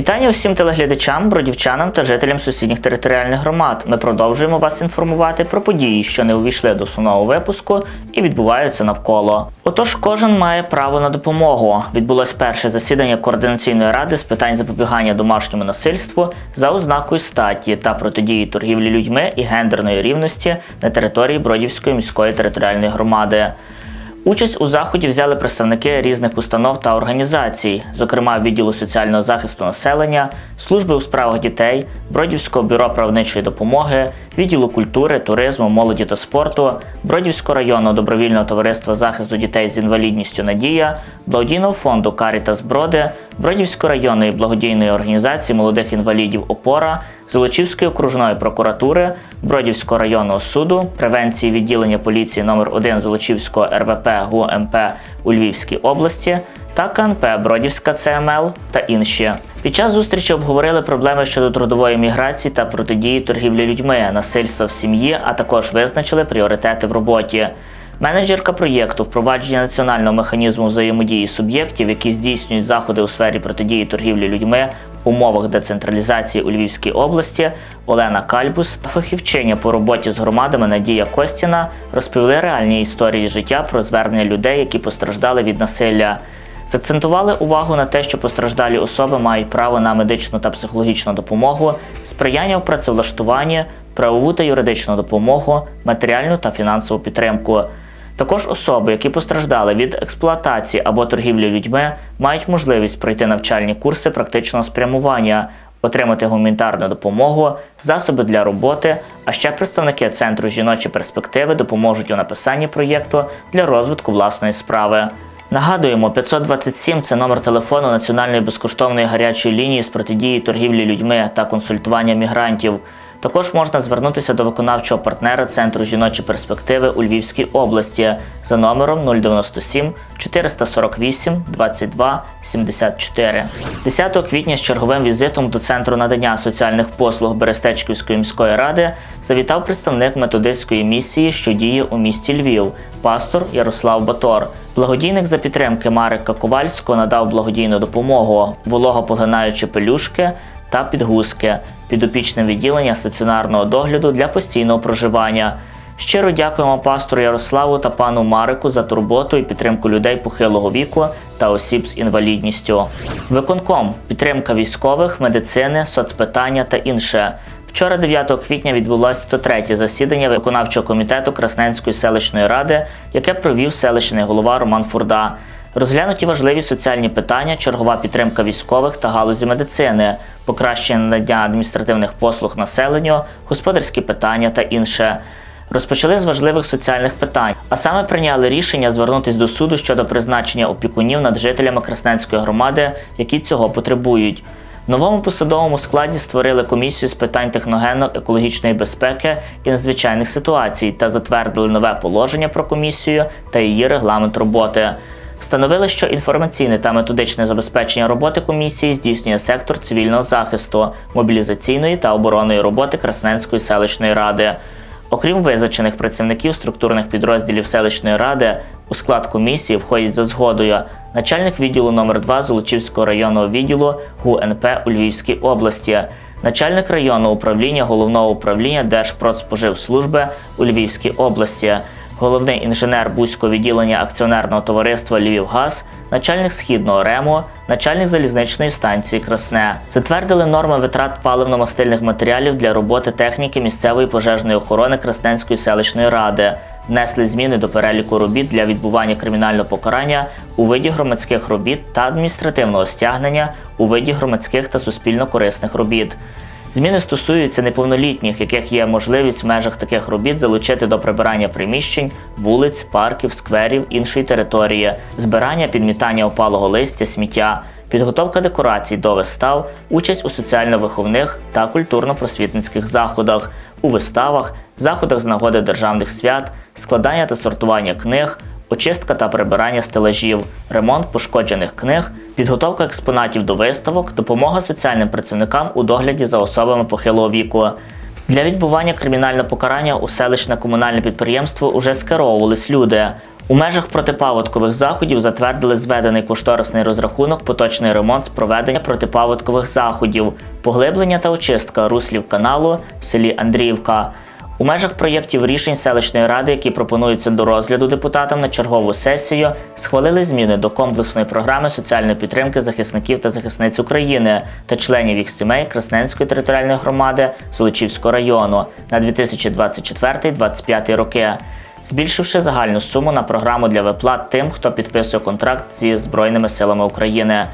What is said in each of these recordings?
Вітання усім телеглядачам, бродівчанам та жителям сусідніх територіальних громад. Ми продовжуємо вас інформувати про події, що не увійшли до основного випуску і відбуваються навколо. Отож, кожен має право на допомогу. Відбулось перше засідання координаційної ради з питань запобігання домашньому насильству за ознакою статі та протидії торгівлі людьми і гендерної рівності на території Бродівської міської територіальної громади. Участь у заході взяли представники різних установ та організацій, зокрема відділу соціального захисту населення, служби у справах дітей, Бродівського бюро правничої допомоги, відділу культури, туризму, молоді та спорту, Бродівського районного добровільного товариства захисту дітей з інвалідністю Надія, благодійного фонду Карітас Броди, Бродівської районної благодійної організації молодих інвалідів Опора, Золочівської окружної прокуратури, Бродівського районного суду, превенції відділення поліції номер 1 Золочівського РВП ГУМП у Львівській області та КНП Бродівська ЦМЛ та інші. Під час зустрічі обговорили проблеми щодо трудової міграції та протидії торгівлі людьми, насильства в сім'ї, а також визначили пріоритети в роботі. Менеджерка проєкту впровадження національного механізму взаємодії суб'єктів, які здійснюють заходи у сфері протидії торгівлі людьми умовах децентралізації у Львівській області Олена Кальбус та фахівчиня по роботі з громадами Надія Костіна розповіли реальні історії життя про звернення людей, які постраждали від насилля. Закцентували увагу на те, що постраждалі особи мають право на медичну та психологічну допомогу, сприяння в працевлаштуванні, правову та юридичну допомогу, матеріальну та фінансову підтримку. Також особи, які постраждали від експлуатації або торгівлі людьми, мають можливість пройти навчальні курси практичного спрямування, отримати гуманітарну допомогу, засоби для роботи. А ще представники центру жіночі перспективи допоможуть у написанні проєкту для розвитку власної справи. Нагадуємо, 527 – це номер телефону Національної безкоштовної гарячої лінії з протидії торгівлі людьми та консультування мігрантів. Також можна звернутися до виконавчого партнера Центру жіночі перспективи у Львівській області за номером 097 448 22 74. 10 квітня з черговим візитом до Центру надання соціальних послуг Берестечківської міської ради завітав представник методистської місії, що діє у місті Львів, пастор Ярослав Батор. Благодійник за підтримки Марика Ковальського надав благодійну допомогу, вологопоглинаючі пелюшки та підгузки, підопічне відділення стаціонарного догляду для постійного проживання. Щиро дякуємо пастору Ярославу та пану Марику за турботу і підтримку людей похилого віку та осіб з інвалідністю. Виконком підтримка військових, медицини, соцпитання та інше. Вчора, 9 квітня, відбулося 103 засідання виконавчого комітету Красненської селищної ради, яке провів селищний голова Роман Фурда. Розглянуті важливі соціальні питання, чергова підтримка військових та галузі медицини, покращення надання адміністративних послуг населенню, господарські питання та інше. Розпочали з важливих соціальних питань, а саме прийняли рішення звернутися до суду щодо призначення опікунів над жителями Красненської громади, які цього потребують. В новому посадовому складі створили комісію з питань техногенно-екологічної безпеки і надзвичайних ситуацій та затвердили нове положення про комісію та її регламент роботи. Встановили, що інформаційне та методичне забезпечення роботи комісії здійснює сектор цивільного захисту, мобілізаційної та оборонної роботи Красненської селищної ради. Окрім визначених працівників структурних підрозділів селищної ради, у склад комісії входять за згодою начальник відділу номер 2 Золочівського районного відділу ГУНП у Львівській області, начальник районного управління головного управління Держпродспоживслужби у Львівській області, головний інженер Бузького відділення акціонерного товариства Львівгаз, начальник східного РЕМО, начальник залізничної станції Красне. Затвердили норми витрат паливно-мастильних матеріалів для роботи техніки місцевої пожежної охорони Красненської селищної ради. Внесли зміни до переліку робіт для відбування кримінального покарання у виді громадських робіт та адміністративного стягнення у виді громадських та суспільно-корисних робіт. Зміни стосуються неповнолітніх, яких є можливість в межах таких робіт залучити до прибирання приміщень, вулиць, парків, скверів, іншої території, збирання підмітання опалого листя, сміття, підготовка декорацій до вистав, участь у соціально-виховних та культурно-просвітницьких заходах, у виставах, заходах з нагоди державних свят, складання та сортування книг, очистка та прибирання стелажів, ремонт пошкоджених книг, підготовка експонатів до виставок, допомога соціальним працівникам у догляді за особами похилого віку. Для відбування кримінального покарання у селищне комунальне підприємство уже скеровувались люди. У межах протипаводкових заходів затвердили зведений кошторисний розрахунок, поточний ремонт з проведення протипаводкових заходів, поглиблення та очистка руслів каналу в селі Андріївка. У межах проєктів рішень селищної ради, які пропонуються до розгляду депутатам на чергову сесію, схвалили зміни до комплексної програми соціальної підтримки захисників та захисниць України та членів їх сімей Красненської територіальної громади Солочівського району на 2024-2025 роки збільшивши загальну суму на програму для виплат тим, хто підписує контракт зі Збройними силами України.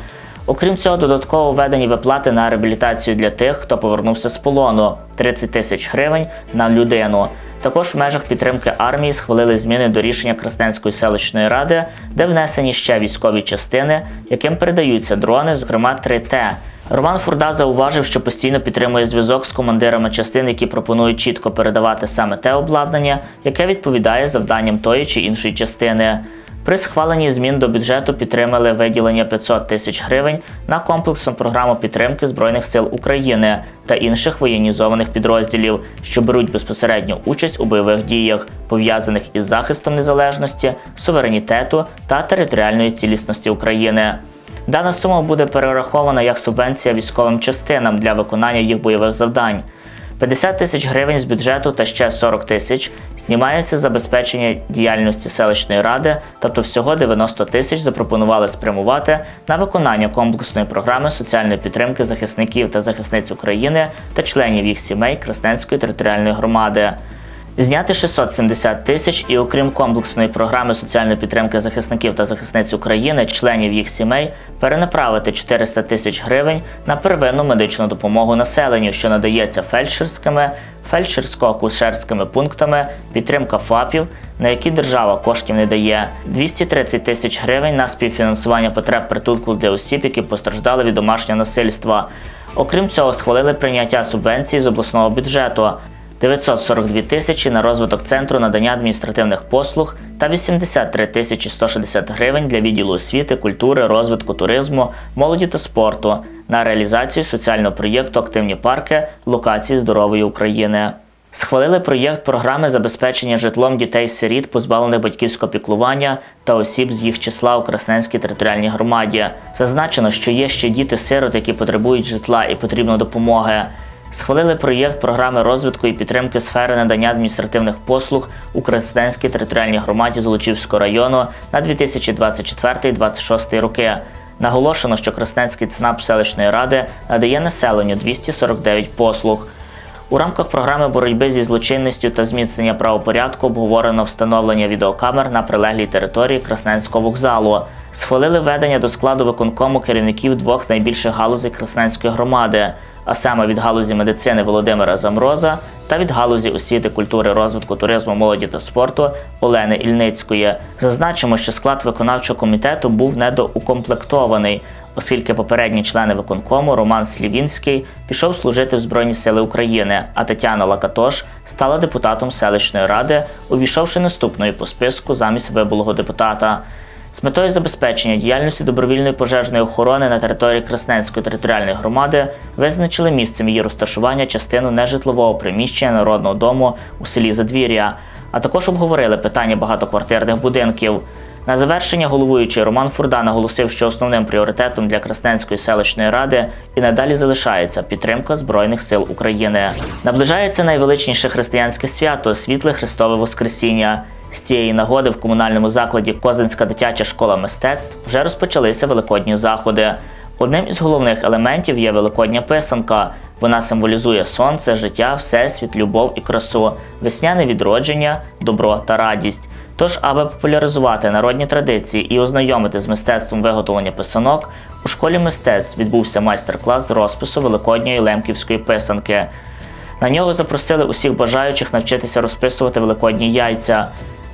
Окрім цього, додатково введені виплати на реабілітацію для тих, хто повернувся з полону 30 тисяч гривень на людину. Також в межах підтримки армії схвалили зміни до рішення Красненської селищної ради, де внесені ще військові частини, яким передаються дрони, зокрема 3Т. Роман Фурда зауважив, що постійно підтримує зв'язок з командирами частин, які пропонують чітко передавати саме те обладнання, яке відповідає завданням тої чи іншої частини. При схваленні змін до бюджету підтримали виділення 500 тисяч гривень на комплексну програму підтримки Збройних сил України та інших воєнізованих підрозділів, що беруть безпосередню участь у бойових діях, пов'язаних із захистом незалежності, суверенітету та територіальної цілісності України. Дана сума буде перерахована як субвенція військовим частинам для виконання їх бойових завдань. 50 тисяч гривень з бюджету та ще 40 тисяч знімається забезпечення діяльності селищної ради, тобто всього 90 тисяч запропонували спрямувати на виконання комплексної програми соціальної підтримки захисників та захисниць України та членів їх сімей Красненської територіальної громади. Зняти 670 тисяч і, окрім комплексної програми соціальної підтримки захисників та захисниць України, членів їх сімей, перенаправити 400 тисяч гривень на первинну медичну допомогу населенню, що надається фельдшерськими, фельдшерсько-акушерськими пунктами, підтримка ФАПів, на які держава коштів не дає, 230 тисяч гривень на співфінансування потреб притулку для осіб, які постраждали від домашнього насильства. Окрім цього, схвалили прийняття субвенції з обласного бюджету. 942 тисячі на розвиток центру надання адміністративних послуг та 83 тисячі 160 гривень для відділу освіти, культури, розвитку туризму, молоді та спорту на реалізацію соціального проєкту Активні парки локації здорової України. Схвалили проєкт програми забезпечення житлом дітей-сиріт, позбавлених батьківського піклування та осіб з їх числа у Красненській територіальній громаді. Зазначено, що є ще діти-сирот, які потребують житла і потрібно допомоги. Схвалили проєкт програми розвитку і підтримки сфери надання адміністративних послуг у Красненській територіальній громаді Золочівського району на 2024-2026 роки. Наголошено, що Красненський ЦНАП селищної ради надає населенню 249 послуг. У рамках програми боротьби зі злочинністю та зміцнення правопорядку обговорено встановлення відеокамер на прилеглій території Красненського вокзалу. Схвалили введення до складу виконкому керівників двох найбільших галузей Красненської громади а саме від галузі медицини Володимира Замроза та від галузі освіти, культури, розвитку туризму, молоді та спорту Олени Ільницької. Зазначимо, що склад виконавчого комітету був недоукомплектований, оскільки попередні члени виконкому Роман Слівінський пішов служити в Збройні Сили України, а Тетяна Лакатош стала депутатом селищної ради, увійшовши наступною по списку замість вибулого депутата. З метою забезпечення діяльності добровільної пожежної охорони на території Красненської територіальної громади визначили місцем її розташування частину нежитлового приміщення народного дому у селі Задвір'я, а також обговорили питання багатоквартирних будинків. На завершення головуючий Роман Фурда наголосив, що основним пріоритетом для Красненської селищної ради і надалі залишається підтримка Збройних сил України. Наближається найвеличніше християнське свято світле Христове Воскресіння. З цієї нагоди в комунальному закладі Козинська дитяча школа мистецтв вже розпочалися великодні заходи. Одним із головних елементів є великодня писанка. Вона символізує сонце, життя, всесвіт, любов і красу, весняне відродження, добро та радість. Тож, аби популяризувати народні традиції і ознайомити з мистецтвом виготовлення писанок, у школі мистецтв відбувся майстер-клас з розпису великодньої лемківської писанки. На нього запросили усіх бажаючих навчитися розписувати великодні яйця.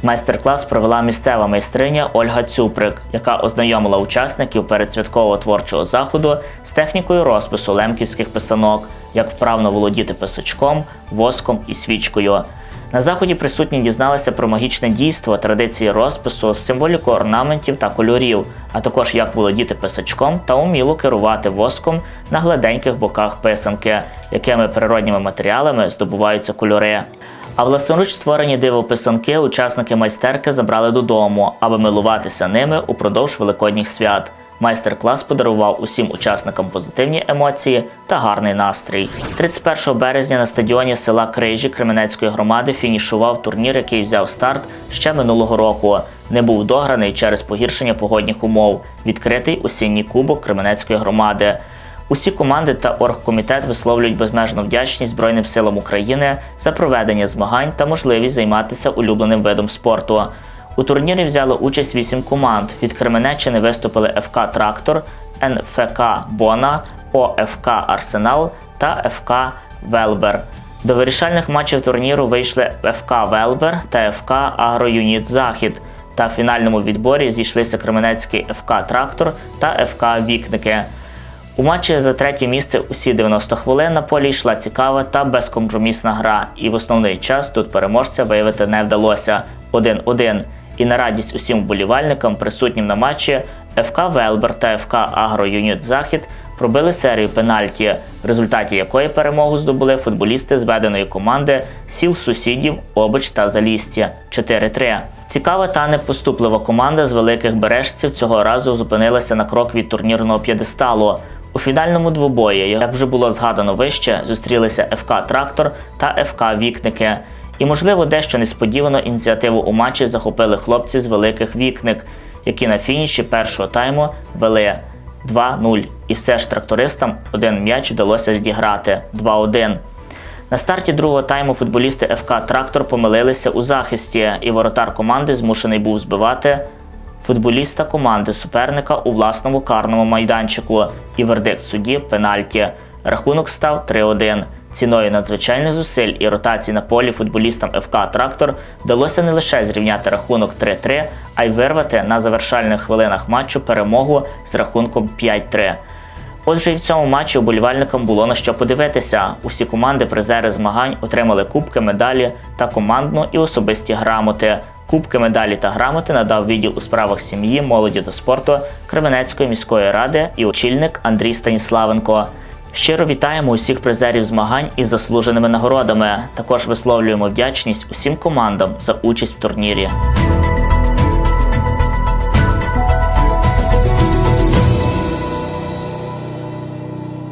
Майстер-клас провела місцева майстриня Ольга Цюприк, яка ознайомила учасників передсвяткового творчого заходу з технікою розпису лемківських писанок, як вправно володіти писачком, воском і свічкою. На заході присутні дізналися про магічне дійство, традиції розпису, символіку орнаментів та кольорів, а також як володіти писачком та уміло керувати воском на гладеньких боках писанки, якими природніми матеріалами здобуваються кольори. А власноруч створені дивописанки учасники майстерки забрали додому, аби милуватися ними упродовж великодніх свят. Майстер-клас подарував усім учасникам позитивні емоції та гарний настрій. 31 березня на стадіоні села Крижі Кременецької громади фінішував турнір, який взяв старт ще минулого року. Не був дограний через погіршення погодних умов. Відкритий осінній кубок Кременецької громади. Усі команди та оргкомітет висловлюють безмежну вдячність Збройним силам України за проведення змагань та можливість займатися улюбленим видом спорту. У турнірі взяло участь вісім команд. Від Кременеччини виступили ФК Трактор, НФК Бона, ОФК Арсенал та ФК Велбер. До вирішальних матчів турніру вийшли ФК Велбер та ФК Агроюніт Захід. Та в фінальному відборі зійшлися Кременецький ФК Трактор та ФК Вікники. У матчі за третє місце усі 90 хвилин на полі йшла цікава та безкомпромісна гра, і в основний час тут переможця виявити не вдалося 1-1. І на радість усім вболівальникам, присутнім на матчі, ФК Велбер та ФК Агроюніт Захід пробили серію пенальті, в результаті якої перемогу здобули футболісти зведеної команди сіл сусідів Обич та Залістя 4-3. Цікава та непоступлива команда з великих бережців цього разу зупинилася на крок від турнірного п'єдесталу. У фінальному двобої, як вже було згадано вище, зустрілися ФК Трактор та ФК Вікники. І, можливо, дещо несподівано ініціативу у матчі захопили хлопці з великих вікник, які на фініші першого тайму вели 2-0. І все ж трактористам один м'яч вдалося відіграти 2-1. На старті другого тайму футболісти ФК Трактор помилилися у захисті, і воротар команди змушений був збивати футболіста команди суперника у власному карному майданчику. І вердикт судді пенальті. Рахунок став 3-1. Ціною надзвичайних зусиль і ротацій на полі футболістам ФК Трактор вдалося не лише зрівняти рахунок 3-3, а й вирвати на завершальних хвилинах матчу перемогу з рахунком 5-3. Отже, і в цьому матчі уболівальникам було на що подивитися. Усі команди призери змагань отримали кубки, медалі та командну і особисті грамоти. Кубки, медалі та грамоти надав відділ у справах сім'ї, молоді та спорту Кременецької міської ради і очільник Андрій Станіславенко. Щиро вітаємо усіх призерів змагань із заслуженими нагородами. Також висловлюємо вдячність усім командам за участь в турнірі.